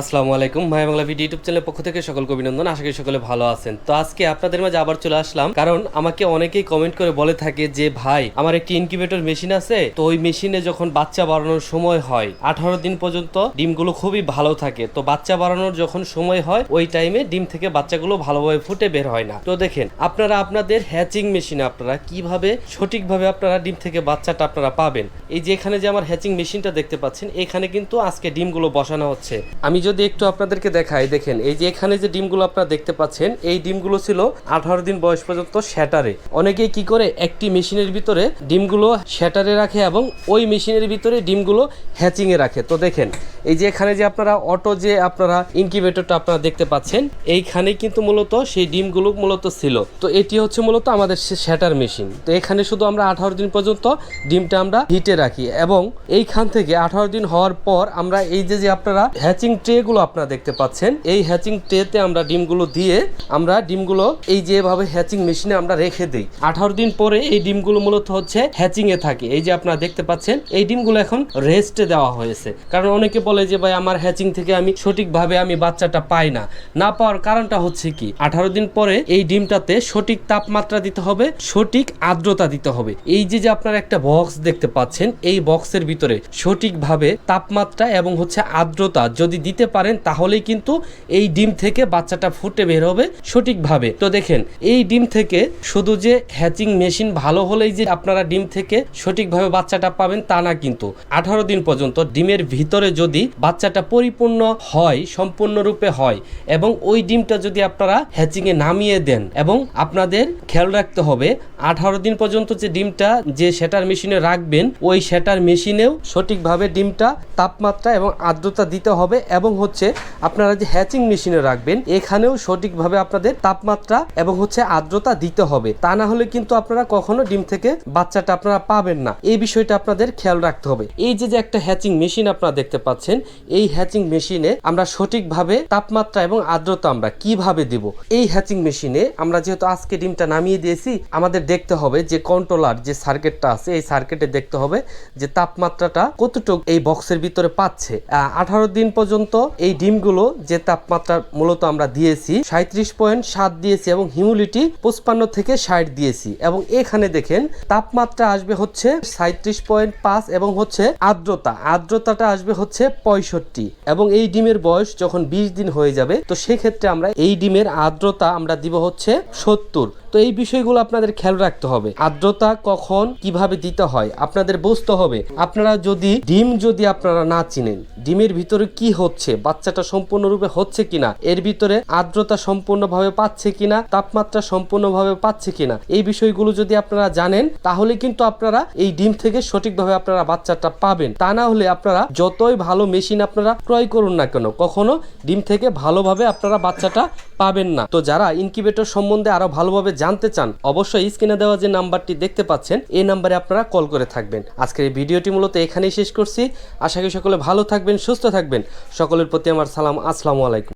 আসসালামু আলাইকুম। ভাই বাংলা ভিডিও ইউটিউব চ্যানেলের পক্ষ থেকে সকলকে অভিনন্দন। আশা করি সকলে ভালো আছেন। তো আজকে আপনাদের মাঝে আবার চলে আসলাম। কারণ আমাকে অনেকেই কমেন্ট করে বলে থাকে যে, ভাই, আমার একটি ইনকিউবেটর মেশিন আছে। তো ওই মেশিনে যখন বাচ্চা বাড়ানোর সময় হয়, আঠারো দিন পর্যন্ত ডিমগুলো খুবই ভালো থাকে। তো বাচ্চা বাড়ানোর যখন সময় হয়, ওই টাইমে ডিম থেকে বাচ্চাগুলো ভালোভাবে ফুটে বের হয় না। তো দেখেন, আপনারা আপনাদের হ্যাচিং মেশিনে আপনারা কীভাবে, সঠিকভাবে আপনারা ডিম থেকে বাচ্চাটা আপনারা পাবেন? এই যে এখানে যে আমার হ্যাচিং মেশিনটা দেখতে পাচ্ছেন, এখানে কিন্তু আজকে ডিমগুলো বসানো হচ্ছে। আমি যদি একটু আপনাদেরকে দেখাই, দেখেন, এই যে এখানে যে ডিমগুলো আপনারা দেখতে পাচ্ছেন, এই ডিমগুলো ছিল আঠারো দিন বয়স পর্যন্ত শ্যাটারে। অনেকেই কি করে, একটি মেশিনের ভিতরে ডিমগুলো শ্যাটারে রাখে এবং ওই মেশিনের ভিতরে ডিমগুলো হ্যাচিং এ রাখে। তো দেখেন, এই যে এখানে যে আপনারা অটো যে আপনারা ইনকিউবেটরটা আপনারা দেখতে পাচ্ছেন, এইখানে কিন্তু মূলত সেই ডিমগুলো মূলত ছিল। তো এটি হচ্ছে মূলত আমাদের শ্যাটার মেশিন। তো এখানে শুধু আমরা আঠারো দিন পর্যন্ত ডিমটা আমরা হিটে রাখি এবং এইখান থেকে আঠারো দিন হওয়ার পর আমরা এই যে যে আপনারা হ্যাচিং ট্রে গুলো আপনারা দেখতে পাচ্ছেন। এই হ্যাচিং ট্রেতে আমরা ডিমগুলো দিয়ে আমরা ডিমগুলো এই যেভাবে হ্যাচিং মেশিনে আমরা রেখে দিই। আঠারো দিন পরে এই ডিমগুলো মূলত হচ্ছে হ্যাচিং এ থাকে। এই যে আপনারা দেখতে পাচ্ছেন, এই ডিমগুলো এখন রেস্টে দেওয়া হয়েছে। কারণ অনেকে বলে যে, ভাই, আমার হ্যাচিং থেকে আমি সঠিকভাবে আমি বাচ্চাটা পাই না। না পাওয়ার কারণটা হচ্ছে কি? আঠারো দিন পরে এই ডিমটাতে সঠিক তাপমাত্রা দিতে হবে, সঠিক আর্দ্রতা দিতে হবে। এই যে যে আপনারা একটা বক্স দেখতে পাচ্ছেন, এই বক্সের ভিতরে সঠিকভাবে তাপমাত্রা এবং হচ্ছে আর্দ্রতা যদি দিতে পারেন, তাহলেই কিন্তু এই ডিম থেকে বাচ্চাটা ফুটে বের হবে সঠিকভাবে। তো দেখেন, এই ডিম থেকে শুধু যে হ্যাচিং মেশিন ভালো হলেই যে আপনারা ডিম থেকে সঠিকভাবে বাচ্চাটা পাবেন, তা না কিন্তু। আঠারো দিন পর্যন্ত ডিমের ভিতরে যদি বাচ্চাটা পরিপূর্ণ হয়, সম্পূর্ণরূপে হয়, এবং ওই ডিমটা যদি আপনারা হ্যাচিংয়ে নামিয়ে দেন, এবং আপনাদের খেয়াল রাখতে হবে, আঠারো দিন পর্যন্ত যে ডিমটা যে সেটার মেশিনে রাখবেন, ওই সেটার মেশিনেও সঠিকভাবে ডিমটা তাপমাত্রা এবং আর্দ্রতা দিতে হবে, এবং হচ্ছে আপনারা যে হ্যাচিং মেশিনে রাখবেন, এখানেও সঠিকভাবে আপনাদের তাপমাত্রা এবং হচ্ছে আর্দ্রতা দিতে হবে। তা না হলে কিন্তু আপনারা কখনো ডিম থেকে বাচ্চাটা আপনারা পাবেন না। এই বিষয়টা আপনাদের খেয়াল রাখতে হবে। এই যে যে একটা হ্যাচিং মেশিন আপনারা দেখতে পাচ্ছেন, এই হ্যাচিং মেশিনে আমরা সঠিকভাবে তাপমাত্রা এবং আর্দ্রতা আমরা কীভাবে দিব? এই হ্যাচিং মেশিনে আমরা যেহেতু আজকে ডিমটা নামিয়ে দিয়েছি, আমাদের দেখতে হবে যে কন্ট্রোলার যে সার্কিটটা আছে, এই সার্কিটে দেখতে হবে যে তাপমাত্রাটা কতটুকু এই বক্সের ভিতরে পাচ্ছে। আঠারো দিন পর্যন্ত এই ডিমগুলো যে তাপমাত্রা মূলত আমরা দিয়েছি সাঁত্রিশ পয়েন্ট সাত দিয়েছি এবং হিউমিডিটি পঁচপান্ন থেকে ষাট দিয়েছি। এবং এখানে দেখেন, তাপমাত্রা আসবে হচ্ছে সাঁত্রিশ পয়েন্ট পাঁচ এবং হচ্ছে আর্দ্রতা। আর্দ্রতাটা আসবে হচ্ছে পঁয়ষট্টি। এবং এই ডিমের বয়স যখন বিশ দিন হয়ে যাবে, তো সেক্ষেত্রে আমরা এই ডিমের আর্দ্রতা আমরা দিব হচ্ছে সত্তর। তো এই বিষয়গুলো আপনাদের খেয়াল রাখতে হবে। আর্দ্রতা কখন কীভাবে দিতে হয় আপনাদের বুঝতে হবে। আপনারা যদি, ডিম যদি আপনারা না চিনেন, ডিমের ভিতরে কি হচ্ছে, বাচ্চাটা সম্পূর্ণরূপে হচ্ছে কিনা, এর ভিতরে আর্দ্রতা সম্পূর্ণভাবে পাচ্ছে কিনা, তাপমাত্রা সম্পূর্ণভাবে পাচ্ছে কিনা, এই বিষয়গুলো যদি আপনারা জানেন, তাহলে কিন্তু আপনারা এই ডিম থেকে সঠিকভাবে আপনারা বাচ্চাটা পাবেন। তা না হলে আপনারা যতই ভালো মেশিন আপনারা ক্রয় করুন না কেন, কখনো ডিম থেকে ভালোভাবে আপনারা বাচ্চাটা পাবেন না। তো যারা ইনকিউবেটর সম্বন্ধে আরও ভালোভাবে জানতে চান, অবশ্যই স্ক্রিনে দেওয়া যে নাম্বারটি দেখতে পাচ্ছেন, এই নাম্বারে আপনারা কল করে থাকবেন। আজকের এই ভিডিওটি মূলত এখানেই শেষ করছি। আশা করি সকলে ভালো থাকবেন, সুস্থ থাকবেন। সকলের প্রতি আমার সালাম, আসসালামু আলাইকুম।